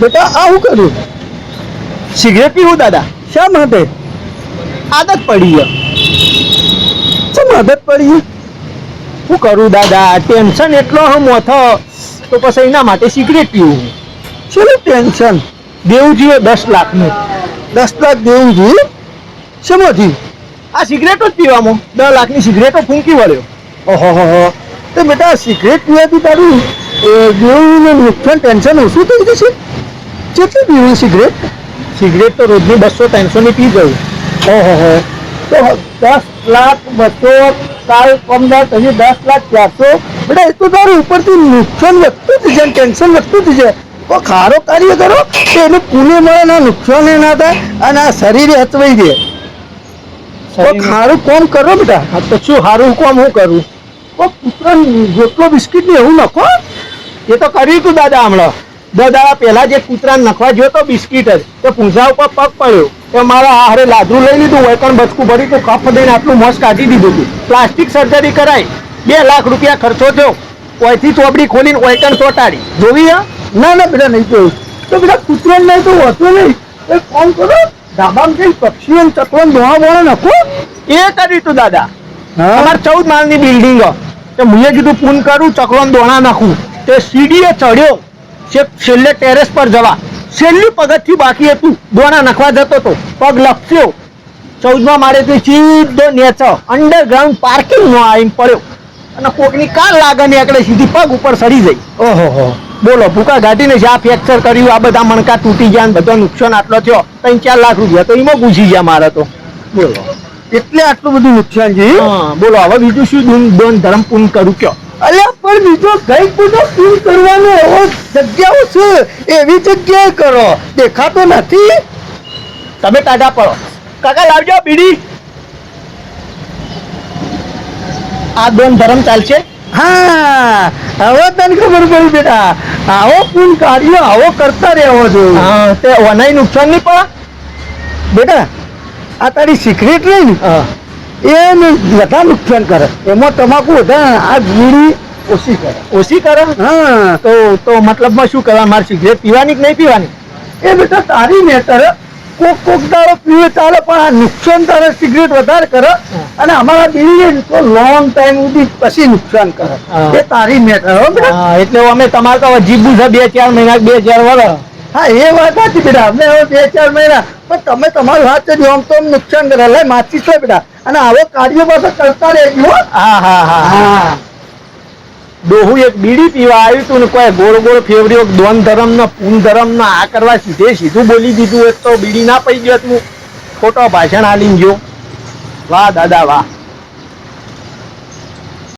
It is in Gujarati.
બેટા, આ હું કર્યું સિગરેટ પીવું, દાદા? શા માટે? આદત પડી શું શા આદત પડી શું કરું, દાદા? ટેન્શન એટલો હું મોથો તો પછી એના માટે સિગરેટ પીવું. શેનું ટેન્શન? દેવું જોઈએ દસ લાખનું. દસ લાખ દેવું જોઈએ શેમાંથી? આ સિગરેટો જ પીવામાં. દસ લાખની સિગરેટો ફૂંકી વળ્યો. ઓહો, હો તો બેટા સિગરેટ પીવાથી તારું એ, દેવું નુકસાન ટેન્શન ઓછું થઈ જશે કેટલી પીવું સિગરેટ સિગરેટ તો રોજની બસો ત્રણસો ની પી જવું ઓહો હો. તો દસ લાખ બસો કાલ પંદર પછી દસ લાખ ચારસો. બેટા એ તો તારું ઉપરથી નુકસાન વધતું જ છે ટેન્શન વધતું જ છે તો ખારો કાર્ય કરો તો એનું પુણે મળે ના નુકસાન એ ના થાય અને આ શરીરે હચવાઈ દે તો ખારું કોમ કરો બેટા. પછી તો શું સારું કોમ હું કરું? તો પુત્ર જેટલો બિસ્કિટ ને એવું નખો એ તો કર્યું તું દાદા હમણાં. દસ દાડા પહેલા જે કૂતરાને નખવા ગયો તો બિસ્કિટ જ. તે પૂંછા ઉપર પગ પડ્યો. તો મારા હારે લાદરું લઈ લીધું વૈકણ બચકું ભરી તો કફ દઈને આટલું મોસ કાઢી દીધું હતું પ્લાસ્ટિક સર્જરી કરાઈ. બે લાખ રૂપિયા ખર્ચો થયો. ઓયથી ચોપડી ખોલીને ઓયકણ ચોટાડી. જોવી હા ના ના બેટા નહીં જોયું. તો બેટા કૂતરો નહીં તો હોતું નહીં. એ ફોન કરો? ધાબામાં જઈ પક્ષીઓ ચકલો દોણા બોળો નખો? એ કર્યું તું દાદા. અમારે ચૌદ માળની બિલ્ડિંગ તો મુએ કીધું પૂન કરું ચકલો દોણા નાખું. તે સીડીએ ચડ્યો. છેલ્લે ટેરેસ પર જવા. છેલ્લું પગથિયું બાકી હતું. દોણા નખવા જતો હતો. પગ લપસ્યો. ચૌદમા માળેથી સીધો નેચો અંડરગ્રાઉન્ડ પાર્કિંગમાં આવીને પડ્યો. અને કોકની કાર લાગે એકડે સીધી પગ ઉપર સડી જઈ ઓહો હો. બોલો ભૂકા ગાડીને જ્યાં ફ્રેક્ચર કર્યું આ બધા મણકા તૂટી ગયા ને બધો નુકસાન આટલો થયો. ત્રણ ચાર લાખ રૂપિયા તો એમાં પૂછી ગયા મારે તો. બોલો. એટલે આટલું બધું નુકસાન છે? હા બોલો. હવે બીજું શું દોન ધર્મ પૂન કરું કયો? અલ્યા પણ બીજો કંઈક બધો ફીલ કરવાનો એવો જગ્યાઓ છે એવી જગ્યાએ કરો. દેખાતો નથી. તમે ટાટા પડો. કાકા લાવજો બીડી. આ દોન ધર્મ ચાલશે? હા. હવે તને ખબર પડી બેટા. આવો પૂન કાર્યો આવો કરતા રહેવો જોઈએ. હા તે ઓનાઈ નુકસાન નહીં પડે. બેટા આ તારી સિક્રેટ રહી ને? બધા એને નુકસાન કરે. એમાં તમાકુ વધારે. આ બીડી ઓછી કરે ઓછી કરે હા તો તો મતલબમાં શું કરવા મારે સિગરેટ પીવાની કે નહીં પીવાની? એ બેટા તારી મેટર કોક કોક દાડો પીવે ચાલે પણ આ નુકસાન તારે સિગરેટ વધારે કરે. અને અમારા બીડી તો લોંગ ટાઈમ સુધી પછી નુકસાન કરે. એ તારી મેટર એટલે અમે તમારે તો જીબું છે બે ચાર મહિના બે ચાર વર્ષ હા એ વાત હતી બેટા. અમે હવે બે ચાર મહિના. પણ તમે તમારું હાથ છે આમ તો નુકસાન કરે. લે માચી છે બેટા. અને આવો કાર્યો પાછો કરતા રહેજો હા હા હા. હા. ડોહું એક બીડી પીવા આવ્યું હતું ને કોઈ ગોળ ગોળ ફેવર્યો દોન ધર્મ નો પૂન ધર્મ નો આ કરવા સીધે સીધું બોલી દીધું, એક તો બીડી ના પડી ગયો હતું. ખોટો ભાષણ આલીને ગયો. વાહ દાદા, વાહ.